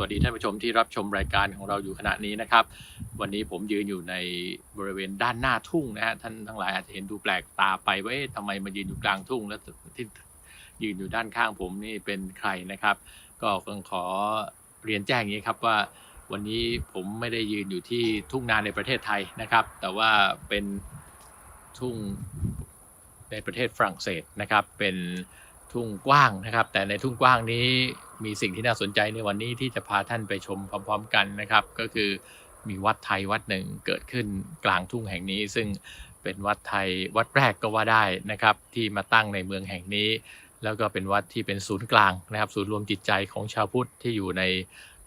สวัสดีท่านผู้ชมที่รับชมรายการของเราอยู่ขณะนี้นะครับ วันนี้ผมยืนอยู่ในบริเวณด้านหน้าทุ่งนะฮะท่านทั้งหลายอาจจะเห็นดูแปลกตาไปว่าเอ๊ะทำไมมายืนอยู่กลางทุ่งแล้วที่ยืนอยู่ด้านข้างผมนี่เป็นใครนะครับ ก็ต้องขอเรียนแจ้งอย่างนี้ครับว่าวันนี้ผมไม่ได้ยืนอยู่ที่ทุ่งนาในประเทศไทยนะครับ แต่ว่าเป็นทุ่งในประเทศฝรั่งเศสนะครับเป็น ทุ่งกว้างนะครับ แต่ในทุ่งกว้างนี้มีสิ่งที่น่าสนใจในวันนี้ที่จะพาท่านไปชมพร้อม ๆ กันนะครับ ก็คือมีวัดไทยวัดหนึ่งเกิดขึ้นกลางทุ่งแห่งนี้ ซึ่งเป็นวัดไทยวัดแรกก็ว่าได้นะครับ ที่มาตั้งในเมืองแห่งนี้ แล้วก็เป็นวัดที่เป็นศูนย์กลางนะครับ ศูนย์รวมจิตใจของชาวพุทธที่อยู่ใน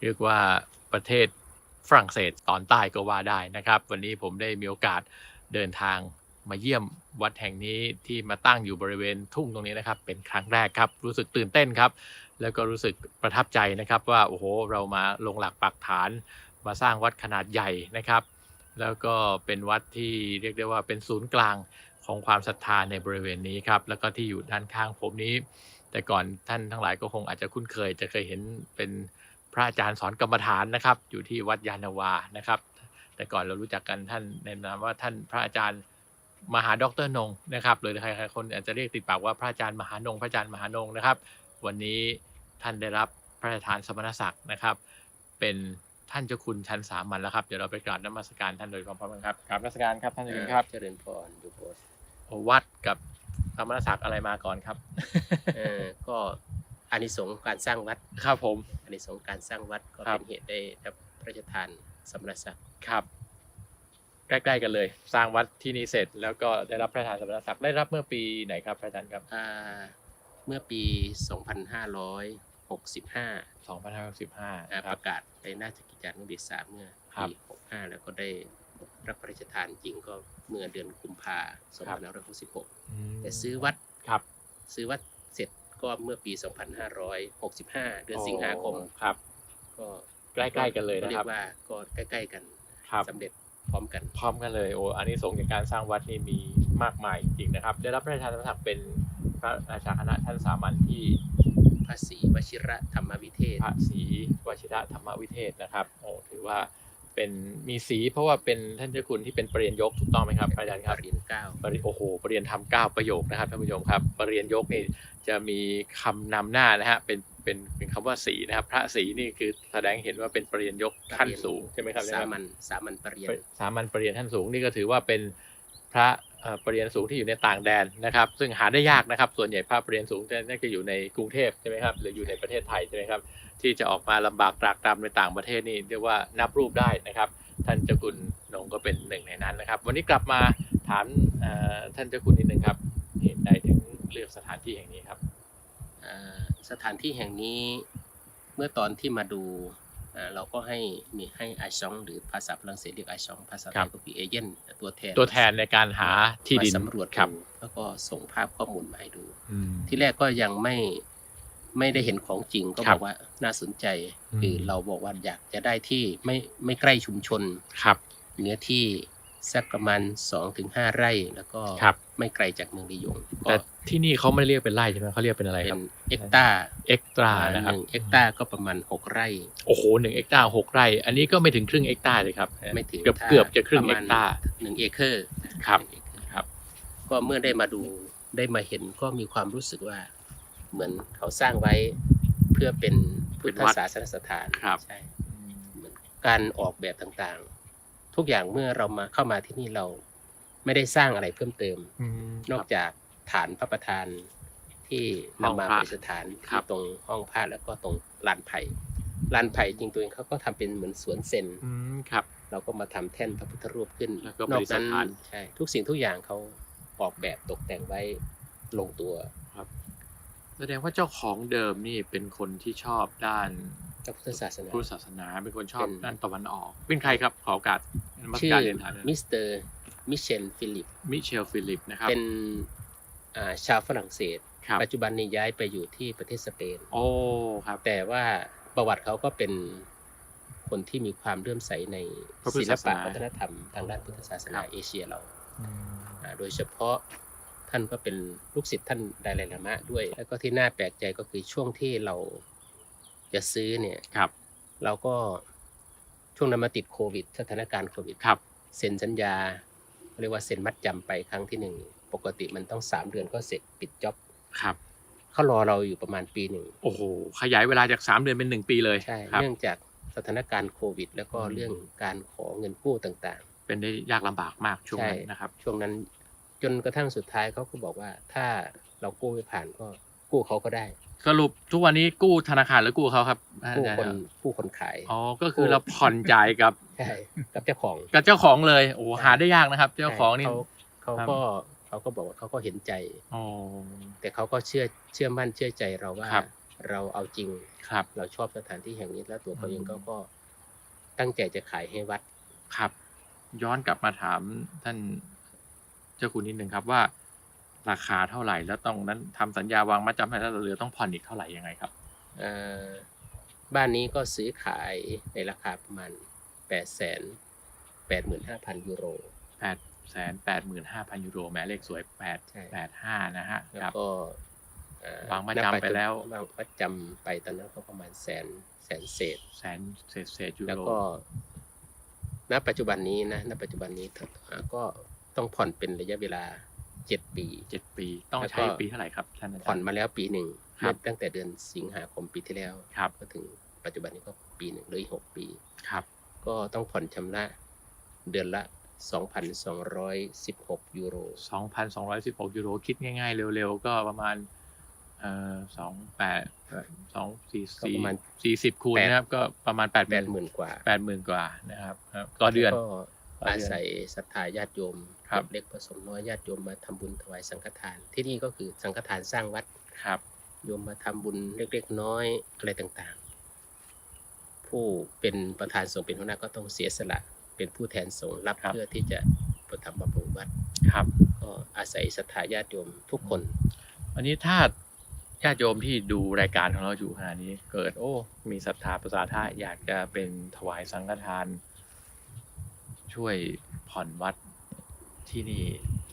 เรียกว่าประเทศฝรั่งเศสตอนใต้ก็ว่าได้นะครับ วันนี้ผมได้มีโอกาสเดินทาง มาเยี่ยมวัดแห่งนี้ที่มาตั้งอยู่บริเวณทุ่งตรงนี้นะครับ เป็นครั้งแรกครับ รู้สึกตื่นเต้นครับ แล้วก็รู้สึกประทับใจนะครับว่าโอ้โหเรามาลงหลักปักฐาน มาสร้างวัดขนาดใหญ่นะครับ แล้วก็เป็นวัดที่เรียกได้ว่าเป็นศูนย์กลางของความศรัทธาในบริเวณนี้ครับ แล้วก็ที่อยู่ด้านข้างผมนี้ แต่ก่อนท่านทั้งหลายก็คงอาจจะคุ้นเคย จะเคยเห็นเป็นพระอาจารย์สอนกรรมฐานนะครับ อยู่ที่วัดยานาวานะครับ แต่ก่อนเรารู้จักกันท่านในนามว่าท่านพระอาจารย์ มหาดรนงนะครับหรือใครๆคนอาจจะเรียกติดปากว่าพระอาจารย์มหานงพระอาจารย์มหานงนะครับ วันนี้ท่านได้รับพระราชทานสมณศักดิ์นะครับ เป็นท่านเจ้าคุณชั้นสามัญแล้วครับเดี๋ยวเราไปกราบนมัสการท่านโดยพร้อมๆกันครับกราบนมัสการครับท่านเจ้าคุณครับเจริญพรอยู่โพสต์วัดกับสมณศักดิ์อะไรมาก่อนครับเออก็อานิสงส์การสร้างวัดครับผมอานิสงส์การสร้างวัดก็ครับเป็นเหตุได้รับพระราชทานสมณศักดิ์ครับ ใกล้ๆกันเลย สร้างวัดที่นี่เสร็จ แล้วก็ได้รับพระราชทานสมณศักดิ์ได้รับเมื่อปีไหนครับพระอาจารย์ครับอ่าเมื่อปี 2565 2565อ่านะคปรับ ระกาศในราชกิจจานุเบกษาเมื่อครับปี65 แล้วก็ได้รับพระราชทานจริงก็เมื่อเดือนกุมภาครับ2566 แต่ซื้อวัดครับ ซื้อวัดเสร็จก็เมื่อปี 2565 เดือนสิงหาคม ครับ ก็ใกล้ๆกันเลยนะเรีคยรับกว่าก็ใกล้ ๆ กันครับ สำเร็จ พร้อมกัน พร้อมกันเลยโอ้อันนี้สงส์จากการสร้างวัดนี่มีมากมายจริงๆนะครับ ได้รับพระราชทานสมณศักดิ์เป็นพระราชาคณะชั้นสามัญที่พระศรีวชิระธรรมวิเทศพระศรีวชิระธรรมวิเทศนะครับโอ้ถือว่าเป็นมีสีเพราะว่าเป็นท่านเจ้าคุณที่เป็นปรริญญายกถูกต้องไหมครับอาจารย์ครับปริญญาเก้าปริโอ้โหปรริญญาธรรมเก้าประโยคนะครับท่านผู้ชมครับปรริญญายกนี่จะมีคำนำหน้านะฮะเป็น เป็นเป็นคำว่าสีนะครับ พระสีนี่คือแสดงเห็นว่าเป็นปรริญญายกขั้นสูงใช่ไหมครับสามัญสามัญปรริญญาสามัญปรริญญาท่านสูงนี่ก็ถือว่าเป็นพระเอ่อปรริญญาสูงที่อยู่ในต่างแดนนะครับ ซึ่งหาได้ยากนะครับ ส่วนใหญ่พระปรริญญาสูงจะน่าจะอยู่ในกรุงเทพใช่ไหมครับหรืออยู่ในประเทศไทยใช่ไหมครับ ที่จะออกมาลำบากตรากตรำในต่างประเทศนี่เรียกว่านับรูปได้นะครับ ท่านเจ้าคุณนงก็เป็นหนึ่งในนั้นนะครับ วันนี้กลับมาถามเอ่อท่านเจ้าคุณนิดนึงครับเหตุใดถึงเลือกสถานที่แห่งนี้ครับอ่า สถานที่แห่งนี้เมื่อตอนที่มาดูอ่าเราก็ให้มีให้อาชองหรือภาษาฝรั่งเศสเรียกอาชองภาษาไทครัยบก็คือเอเจนต์ตัวแทนตัวแทนในการหาที่ดินมาสำรวจครับดูแล้วก็ส่งภาพข้อมูลมาให้ดูอืมที่แรกก็ยังไม่ไม่ได้เห็นของจริงก็ครับอบกว่าน่าสนใจอืมคือเราบอกว่าอยากจะได้ที่ไม่ไม่ใกล้ชุมชนครับเนื้อที่สักประมาณ2-5ถึงไร่แล้วก็ครับไม่ไกลจากเมืองลียงก็แต่ ที่นี่เขาไม่เรียกเป็นไร่ใช่ไหมเขาเรียกเป็นอะไรเป็ครันบเอกตาเอ็กตร้าหนะครับ นึ่งเอกตาก็ประมาณ6ไร่ โอ้โหหนึ่งเอ็กตร้าหกไร่ อันนี้ก็ไม่ถึงครึ่งเอ็กตร้าเลยครับ ไม่ถึงเกือบถ้าเกือบจะครึ่งปเอ็มากณตร้าหนึ่งเอเคอร์ครับหนึ่งเอเคอครับ ก็เมื่อได้มาดูได้มาเห็นก็มีความรู้สึกว่า เหมือนเขาสร้างไว้เพื่อเป็นพุทธศาสนสถานครับ ใช่เหมือนการออกแบบต่างๆ ทุกอย่างเมื่อเรามาเข้ามาที่นี่เราไม่ได้สร้างอะไรเพิ่มเติมอืมนอกจาก ฐานพระประธานที่ห้องนำมาพระประดิษฐานครัที่บตรงห้องผ้าแล้วก็ตรงลานไผ่ลานไผ่จริงตัวเองเขาก็ทำเป็นเหมือนสวนเซนอืมครับ เราก็มาทำแท่นพระพุทธรูปขึ้นแล้วก็นอกนั้นประดิษฐานใช่ทุกสิ่งทุกอย่างเขาออกแบบตกแต่งไว้ลงตัวแสดงว่าเจ้าของเดิมนี่เป็นคนที่ชอบด้านพระพุทธศาสนาพุทธศาสนาเป็นคนชอบเป็นด้านตะวันออก เป็นใครครับขอโอกาสนมัสชื่อการเรียนถามมิสเตอร์มิเชลฟิลิปมิเชลฟิลิปนะครับเป็นอ่า ชาวฝรั่งเศส ครับปัจจุบันนี้ย้ายไปอยู่ที่ประเทศสเปน โอ้ครับ แต่ว่าประวัติเขาก็เป็นคนที่มีความเลื่อมใสในพระพุทธศิลศาสปะนา วัฒนธรรมทางด้านพุทธศาสนาครับเอเชียเราอืมอ่าโดยเฉพาะท่านก็เป็นลูกศิษย์ท่านไดไลลามะด้วย แล้วก็ที่น่าแปลกใจก็คือช่วงที่เราจะซื้อเนี่ย ครับเราก็ช่วงนั้นมาติดโควิด สถานการณ์โควิด ครับ เซ็นสัญญาเรียกว่าเซ็นมัดจำไปครั้งที่หนึ่ง ปกติมันต้องสามเดือนก็เสร็จปิดจ็อบครับเขารอเราอยู่ประมาณปีหนึ่งโอ้โหขยายเวลาจาก3เดือนเป็น1ปีเลยใช่ครับเนื่องจากสถานการณ์โควิด แล้วก็อืมเรื่องการขอเงินกู้ต่างเป็นได้ยากลำบากมากช่วงนั้นใช่นะครับๆช่วงนั้นจนกระทั่งสุดท้ายเขาก็บอกว่าถ้าเรากู้ไม่ผ่านก็กู้เขาก็ได้สรุปทุกวันนี้กู้ธนาคารหรือกู้เขาครับกู้อาจารย์คนรับกู้คนขายอ๋อก็คือเราผ่อนจ่ายกับใช่กับเจ้าของกับเจ้าของเลยโอ้โหใช่หาได้ยากนะครับ เจ้าของนี่เขาเขาครับก็ เขาก็บอกว่าเขาก็เห็นใจ อ๋อ แต่เขาก็เชื่อเชื่อมั่นเชื่อใจเราว่า ครับเราเอาจริงครับเราชอบสถานที่แห่งนี้แล้วตัวเขาเองอืมก็ก็ตั้งใจจะขายให้วัด ครับ ย้อนกลับมาถามท่านเจ้าคุณนิดนึงครับว่า ราคาเท่าไหร่แล้วตรงนั้นทำสัญญาวางมัดจำให้แล้วเราเหลือต้องผ่อนอีกเท่าไหร่ยังไงครับ เอ่อบ้านนี้ก็ซื้อขายในราคาประมาณแปดแสนแปดหมื่นห้าพันยูโร แปด แสนแปดหมื่นห้าพันยูโรแหมเลขสวยแปดใช่แปดห้านะฮะแล้วครับก็เอ่อวางมัดจำไปแล้ววางมัดจำไปตอนนั้นก็ประมาณแสนแสนเศษ แสนเศษเศษยูแล้วโรก็ณปัจจุบันนี้นะณปัจจุบันนี้อ่าก็ต้องผ่อนเป็นระยะเวลาเจ็ดปีเจ็ดปี ต้องแล้วก็ใช้ปีเท่าไหร่ครับท่านอาจารย์ผ่อนมาแล้วปีหนึ่งครับตั้งแต่เดือนสิงหาคมปีที่แล้วครับก็ถึงปัจจุบันนี้ก็ปีหนึ่งเหลยหกปีครับ ก็ต้องผ่อนชำระเดือนละ 2,216 ยูโรสองพันสองร้อยสิบหกยูโร คิดง่ายๆ เร็วๆ ก็ประมาณเอ่อสองแปดสองสี่ก็สี่ประมาณสี่สิบคูณแปดนะครับ ก็ประมาณแปดหมื่น80,000กว่าแปดหมื่นกว่านะครับครับต่อเดือนแล้วก็ต่อเดือนอาศัยศรัทธาญาติโยมครับเล็กผสมน้อยญาติโยมมาทำบุญถวายสังฆทาน ที่นี่ก็คือสังฆทานสร้างวัดครับ โยมมาทำบุญเล็กๆน้อยอะไรต่างๆ ผู้เป็นประธานสงฆ์เป็นหัวหน้าก็ต้องเสียสละ เป็นผู้แทนสงฆ์รับครับเพื่อที่จะประทำบำรุงวัดครับ ก็อาศัยศรัทธาญาติโยมทุกคนวันนี้ถ้าญาติโยมที่ดูรายการของเราอยู่ขณะนี้ เกิด โอ้ มีศรัทธาประสาทะอยากจะเป็นถวายสังฆทาน ช่วยผ่อนวัดที่นี่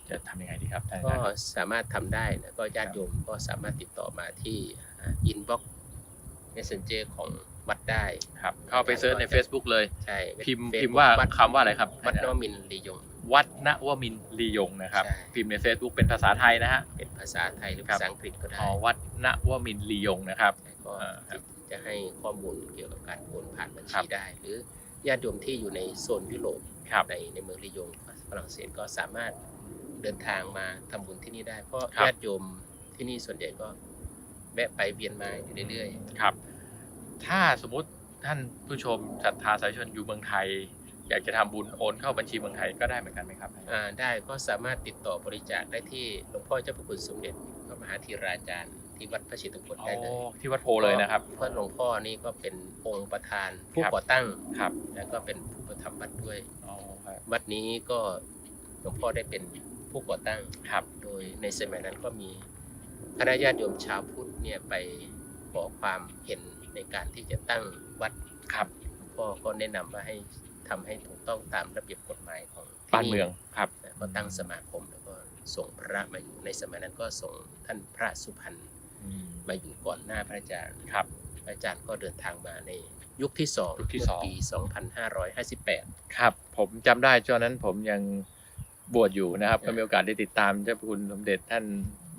จะทำยังไงดีครับท่านอาก็จารย์สามารถทำได้นะก็ญาติโยมก็สามารถติดต่อมาที่อินบ็อกซ์เมสเซนเจอร์ของ วัดได้ครับ เข้าไปเซิร์ชใน Facebook เลย ใช่พิมพ์ Facebook พิมพ์ว่าวัดคำว่าอะไรครับ วัดนวมินทร์ลียง วัดนวมินทร์ลียงนะครับ ใช่ พิมพ์ใน Facebook เป็นภาษาไทยนะฮะ เป็นภาษาไทยหรือครับ ภาษาอังกฤษก็ได้อ๋อวัดนวมินทร์ลียงนะครับแล้วก็อ่าครับจะให้ข้อมูลเกี่ยวกับการโอนผ่านบัญครัชีบ ได้ หรือญาติโยมที่อยู่ในโซนยุโรปครับ ในในเมืองลียงฝรั่งเศสก็สามารถเดินทางมาทำบุญที่นี่ได้ เพราะครับ ญาติโยมที่นี่ส่วนใหญ่ก็แวะไปเวียนมาอยู่เรื่อยครับ ถ้าสมมุติท่านผู้ชมศรัทธาสายชนอยู่เมืองไทย อยากจะทำบุญโอนเข้าบัญชีเมืองไทยก็ได้เหมือนกันไหมครับๆอ่าได้ก็สามารถติดต่อบริจาคได้ที่หลวงพ่อเจ้าพระคุณสมเด็จพระมหาธีราจารย์ที่วัดพระชิตกุลอ๋อได้เลยที่วัดโพเลยนะครับเพราะหลวงพ่อนี่ก็เป็นองค์ประธานผู้ครับก่อตั้งครับ แล้วก็เป็นผู้ประทับวัดด้วยอ๋อครับวัดนี้ก็หลวงพ่อได้เป็นผู้ก่อตั้งครับ โดยในสมัยนั้นก็มีคณะญาติโยมชาวพุทธเนี่ยไปขอความเห็น ในการที่จะตั้งวัดครับหลวงพ่อก็แนะนำว่าให้ทำให้ถูกต้องตามระเบียบกฎหมายของที่บ้านเมืองครับนะก็ตั้งสมาคมแล้วก็ส่งพระมาอยู่ในสมัยนั้นก็ส่งท่านพระสุพรรณอืมมาอยู่ก่อนหน้าพระอาจารย์ครับพระอาจารย์ก็เดินทางมาในยุคที่สองยุคที่สองเมื่ปี 2558 ครับ ผมจำได้ช่วงนั้นผมยังบวชอยู่นะครับใช่ก็มีโอกาสได้ติดตามเจ้าพระคุณสมเด็จท่าน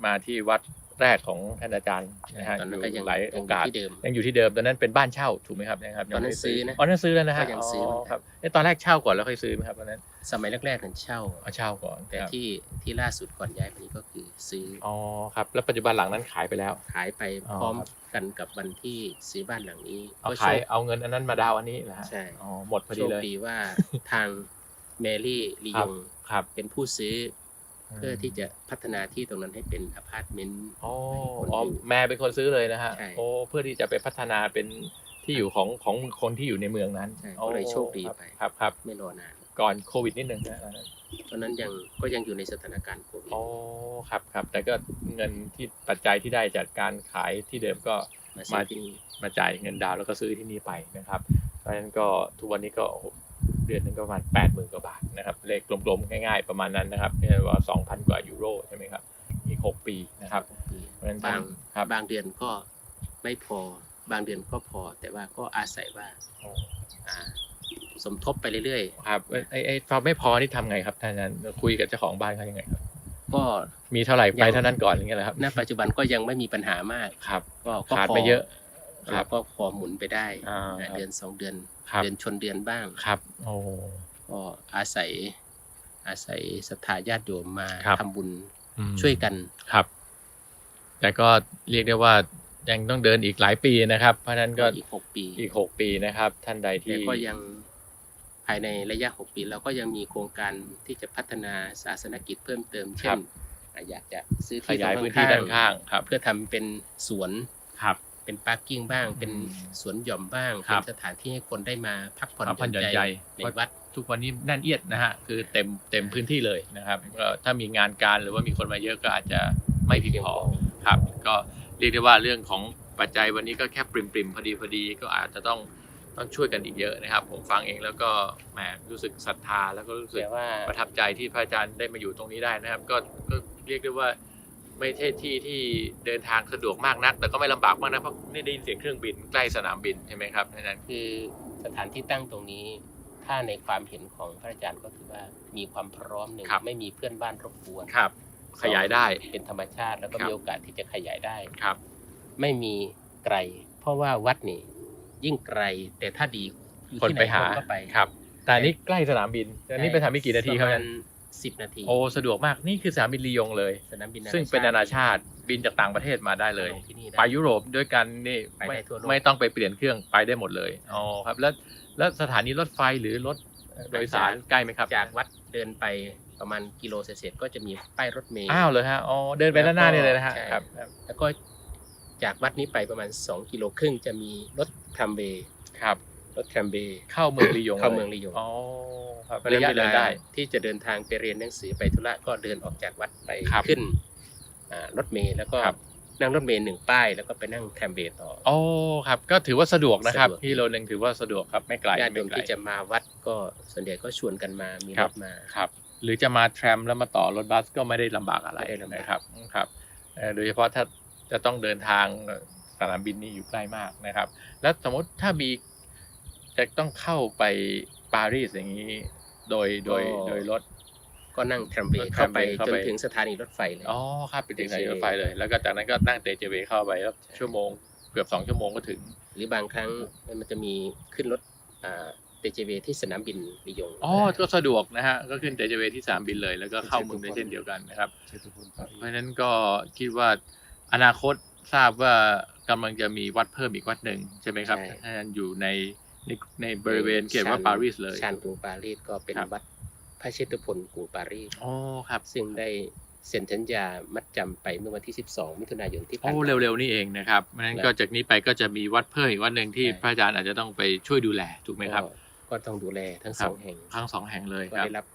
มาที่วัด แรกของท่านอาจารย์นะฮะตอนอนั้นยู่ก็ยังหลายยังโออยู่กาสที่เดิมยังอยู่ที่เดิมตอนนั้นเป็นบ้านเช่าถูกไหมครับนะครับตอนนั้นยังไม่ซื้อนะอ๋อนั้นซื้อแล้วนะฮะก็ยังซื้อเหมือนกันครับเอ๊ะตอนแรกเช่าก่อนแล้วค่อยซื้อไหมครับตอนนั้นสมัยแรกๆนั้นเช่าเอาเช่าก่อน แต่ครับที่ที่ล่าสุดก่อนย้ายไปนี้ก็คือซื้อออ๋อครับแล้วปัจจุบันหลังนั้นขายไปแล้วขายไปอ๋อพร้อมครับกันกับวันที่ซื้อบ้านหลังนี้เอาก็โชขายคเอาเงินอันนั้นมาดาวน์อันนี้นะฮะใช่อ๋อหมดพอโชดีคเลยดีว่าทางแมรี่ลีครัยบงครับเป็นผู้ซื้ออ เพื่อที่จะพัฒนาที่ตรงนั้นให้เป็นอพาร์ตเมนต์อ๋อคนอ๋ออยู่แม่เป็นคนซื้อเลยนะฮะใช่โอ้เพื่อที่จะไปพัฒนาเป็นที่อยู่ของของคนที่อยู่ในเมืองนั้นใช่โอ้ก็เลยโชคดีครับไปครับครับไม่รอนานก่อนโควิดนิดนึงนะตอนนั้นตอนนั้นยังก็ยังอยู่ในสถานการณ์โควิดอ๋อครับครับ แต่ก็เงินที่ปัจจัยที่ได้จากการขายที่เดิมก็มาซื้อที่นี่มาจ่ายเงินดาวน์แล้วก็ซื้อที่นี่ไปนะครับเพราะฉะนั้นก็ทุกวันนี้ก็โอ้โห เดือนหนึงก็ประมาณแปดหมื่นกว่าบาทนะครับ เลขกลมๆ ง่ายๆ ประมาณนั้นนะครับเรียกว่าสองพันกว่ายูโรใช่ไหมครับ อีกหกปีนะครับเพราะฉะนั้นบางครับบางเดือนก็ไม่พอบางเดือนก็พอ แต่ว่าก็อาศัยว่าอ่าสมทบไปเรื่อยครับไอ้ไอ้พอไม่พอนี่ทำไงครับท่านอาจารย์คุยกับเจ้าของบ้านเขายังไงครับๆก็มีเท่าไหร่ยัไปงเท่านั้นก่อนอย่างเงี้ยเหรอครับ ณ ปัจจุบันก็ยังไม่มีปัญหามากครับ ก็ก็ขาดพอไปเยอะค เรารับก็พอหมุนไปได้อ่าอ่าเดือนสองเดือนครับเดือนชนเดือนบ้างครับโอ้ก็อาศัย อาศัยศรัทธาญาติโยมมาครับทำบุญอืมช่วยกันครับ แต่ก็เรียกได้ว่ายังต้องเดินอีกหลายปีนะครับ เพราะฉะนั้นก็อีกหกปีอีกหกปีนะครับ ท่านใดแต่ที่ก็ยังภายในระยะ6ปีเราก็ยังมีโครงการที่จะพัฒนาศาสนกิจเพิ่มเติมเช่นอะอยากจะซื้อขที่ยายตรงพื้นที่ด้านข้างครับเพื่อทำเป็นสวนครับ เป็นพาร์กิ้งบ้าง เป็นอืมสวนหย่อมบ้างครัเป็บ นสถานที่ให้คนได้มาพักผ่อนพักผ่อนหย่อนหย่อนใจในวัด ทุกวันนี้แน่นเอียดนะฮะคือเต็มเต็มพื้นที่เลยนะครับก็ถ้ามีงานการหรือว่ามีคนมาเยอะก็อาจจะไม่เพียงพอครับ ก็เรียกได้ว่าเรื่องของปัจจัยวันนี้ก็แค่ปริมปริมๆพอดีพอดีก็อาจจะต้องต้องช่วยกันอีกเยอะนะครับ ผมฟังเองแล้วก็แหมรู้สึกศรัทธาแล้วก็รู้สึก แต่ว่า ประทับใจที่พระอาจารย์ได้มาอยู่ตรงนี้ได้นะครับ ก็ก็เรียกได้ว่า ไม่ใช่ที่ที่เดินทางสะดวกมากนัก แต่ก็ไม่ลำบากมากนะเพราะนี่ได้ยินเสียงเครื่องบินใกล้สนามบินใช่ไหมครับดังนั้นคือสถานที่ตั้งตรงนี้ ถ้าในความเห็นของพระอาจารย์ก็ถือว่ามีความพร้อมหนึ่งครับไม่มีเพื่อนบ้านรบกวนครับ ขยายได้เป็นธรรมชาติแล้วก็ครับมีโอกาสที่จะขยายได้ครับ ไม่มีไกล เพราะว่าวัดนี่ยิ่งไกลแต่ถ้าดีอยู่คนที่ไหไปหาคนก็ไปครับแต่อันนี้ใกล้สนามบินอันนี้ไปทำไม่กี่นาทีครับปะเนี่มายณ สิบนาที โอ้สะดวกมากนี่คือสนามบินลียงเลย สนามบินซึ่งเป็นนานาชาติบินจากต่างประเทศมาได้เลยลงที่นี่ด้ ไปยุโรปด้วยกันนี่ไปได้ไม่ทั่วโลก ไม่ต้องไปเปลี่ยนเครื่องไปได้หมดเลยอ๋อครับแล้วแล้วสถานีรถไฟหรือรถโดยสารใกล้ไหมครับจากวัดเดินไปประมาณกิโลเศษๆก็จะมีป้ายรถเมล์ อ้าวเลยฮะอ๋อเดินไปด้านหน้านี่เลยนะฮะใช่ ครับครับแล้วก็จากวัดนี้ไปประมาณ 2 กิโลครึ่งจะมีรถทรัมเบย์ครับ รถทรัมเบย์เข้าเมืองลียงเข้าเมืองลียงอ๋อครับเพราะฉะนั้นระยะเวเดิลานได้ที่จะเดินทางไปเรียนหนังสือไปธุระก็เดินออกจากวัดไปครับขึ้นอ่ารถเมล์แล้วก็ครับนั่งรถเมล์หนึ่งป้ายแล้วก็ไปนั่งแทมเบย์ต่อโอ้ครับ ก็ถือว่าสะดวกนะครับสะดวกกิโลหนึ่งถือว่าสะดวกครับไม่ไกลญาติโยไม่มไกลที่จะมาวัดก็ส่วนใหญ่ก็ชวนกันมามีครัรบถมาครับ หรือจะมาแทรมแล้วมาต่อรถบัสก็ไม่ได้ลำบากอะไรไม่ได้ลำบากนะครับครับเอ่อโดยเฉพาะถ้าจะต้องเดินทางสนามบินนี่อยู่ใกล้มากนะครับ แล้วสมมติถ้ามี จะต้องเข้าไปปารีสอย่างนี้ โดยโดยโดยรถ ก็นั่งแทมเบย์รถเข้าไป tramway เข้าจไปนถึงสถานีรถไฟเลยอ๋อครับไปถึงสถานี TJW รถไฟเลย แล้วก็จากนั้นก็นั่งเตจเวเข้าไปแล้วใช่ชั่วโมงเกือบสองชั่วโมงก็ถึง หรือบางครั้งมันจะมีขึ้นรถอ่าเตจเวที่สนามบินลียงอ๋อก็สะดวกนะฮะ ก็ขึ้นเตจเวที่สนามบินเลย แล้วก็เข้าเมืองได้เช่นเดียวกันนะครับ เพราะฉะนั้นก็คิดว่าอนาคตทราบว่ากำลังจะมีวัดเพิ่มอีกวัดหนึ่งใช่ไหมครับใช่ท่านอยู่ใน ในในบริเวณเขตว่าปารีสเลย ชานกรุงปารีสก็เป็นครับวัดพระเชตุพนกรุงปารีสโอ้ครับ ซึ่งได้เซ็นสัญญามัดจำไปเมื่อวันที่ 12 มิถุนายนที่ผ่านโอ้มาเร็วๆ นี่เองนะครับเพราะฉะนั้นแล้วก็จากนี้ไปก็จะมีวัดเพิ่มอีกวัดหนึ่งที่ใช่พระอาจารย์อาจจะต้องไปช่วยดูแลถูกไหมครับ ก็ก็ต้องดูแลทั้งครัสบองแห่งทั้งสองแห่งเลยก็ครับได้รับ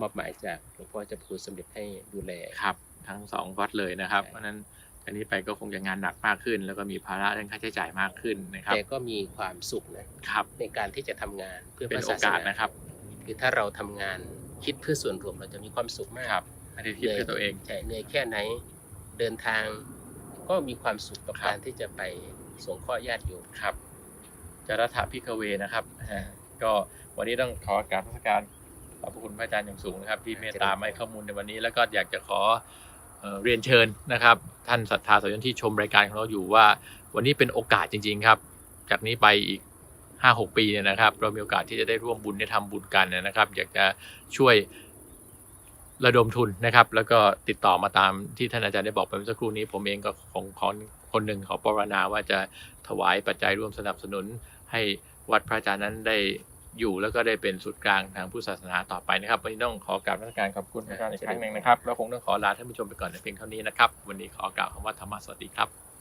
มอบหมายจากหลวงพ่อเจ้าพระคุณสมเด็จให้ดูแลครับ ทั้งสองวัดเลยนะครับใช่เพราะฉะนั้น จากนี้ไปก็คงจะงานหนักมากขึ้น แล้วก็มีภาระเรื่องค่าใช้จ่ายมากขึ้นนะครับ แต่ก็มีความสุขนะครับในการที่จะทำงานเพื่อเป็นพระโอศาสกาสนานะครับ คือถ้าเราทำงานคิดเพื่อส่วนรวมเราจะมีความสุขมากครับไม่ได้คิดเพื่อตัวเองใช่เหนื่อยแค่ไหนเดินทางก็มีความสุขกับครับการที่จะไปส่งข้อญาติโยมครับจรัฐพิกเวนะครับอ่าก็วันนี้ต้องขอกราบพระการขอบพระคุณพระอาจารย์อย่างสูงนะครับ ที่เมตตามาให้ข้อมูลในวันนี้ แล้วก็อยากจะขอ เรียนเชิญนะครับ ท่านศรัทธาสาธุชนที่ชมรายการของเราอยู่ว่า วันนี้เป็นโอกาสจริง ๆ ครับ จากนี้ไปอีกห้าหกปีเนี่ยนะครับ เรามีโอกาสที่จะได้ร่วมบุญได้ทำบุญกันนะครับ อยากจะช่วยระดมทุนนะครับ แล้วก็ติดต่อมาตามที่ท่านอาจารย์ได้บอกไปเมื่อสักครู่นี้ ผมเองก็ของของคนหนึ่งขอปรารถนาว่าจะถวายปัจจัยร่วมสนับสนุนให้วัดพระอาจารย์นั้นได้ อยู่แล้วก็ได้เป็นสุดกลางทางพุทธศาสนาต่อไปนะครับวันนี้ต้องขอกราบนมัสการขอบคุณอาจารย์อีกครั้งหนึ่งนะครับแล้วคงต้องขอลาท่านผู้ชมไปก่อนในเพียงเท่านี้นะครับ วันนี้ขอกล่าวคำว่าธรรมะสวัสดีครับ